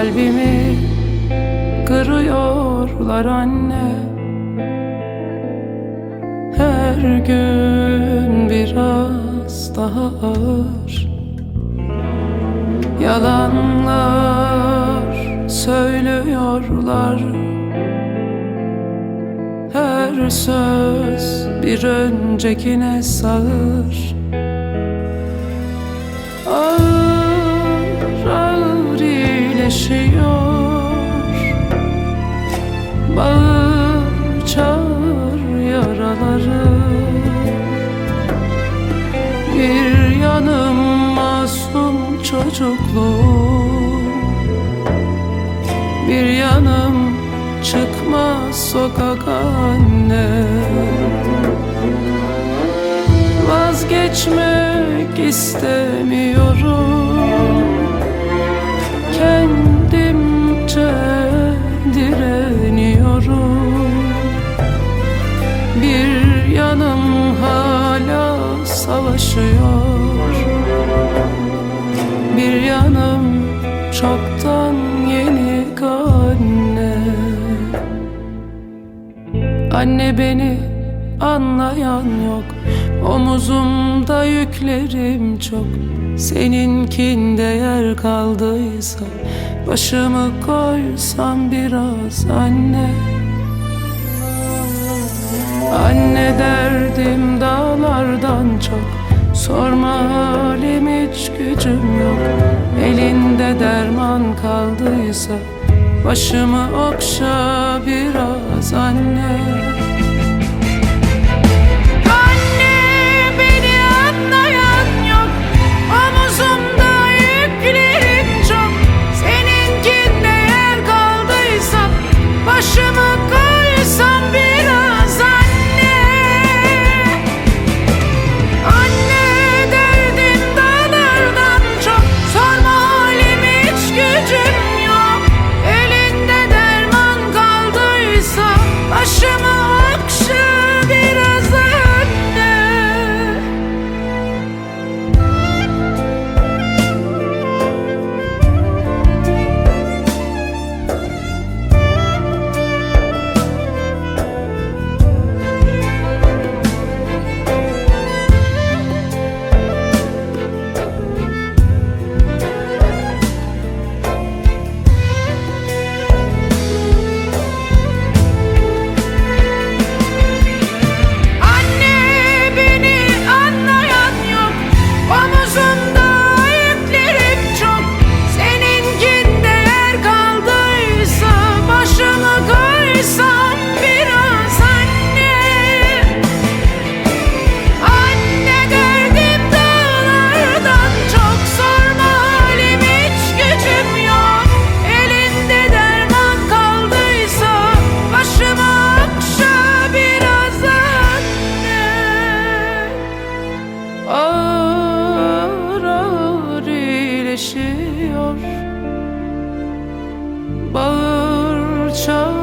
Kalbimi kırıyorlar anne. Her gün biraz daha ağır. Yalanlar söylüyorlar. Her söz bir öncekine sağır. Yaraları Bir yanım masum çocukluğum Bir yanım çıkmaz sokak anne. Vazgeçmek istemiyorum Kendimce savaşıyor Bir yanım çoktan yenik anne. Anne beni anlayan yok. Omuzumda yüklerim çok. Seninkinde yer kaldıysa Başımı koysam biraz anne. Anne derdim dağlardan çok Sorma halim hiç gücüm yok. Elinde derman kaldıysa Başımı okşa biraz anne yaşıyor Bağır çağır.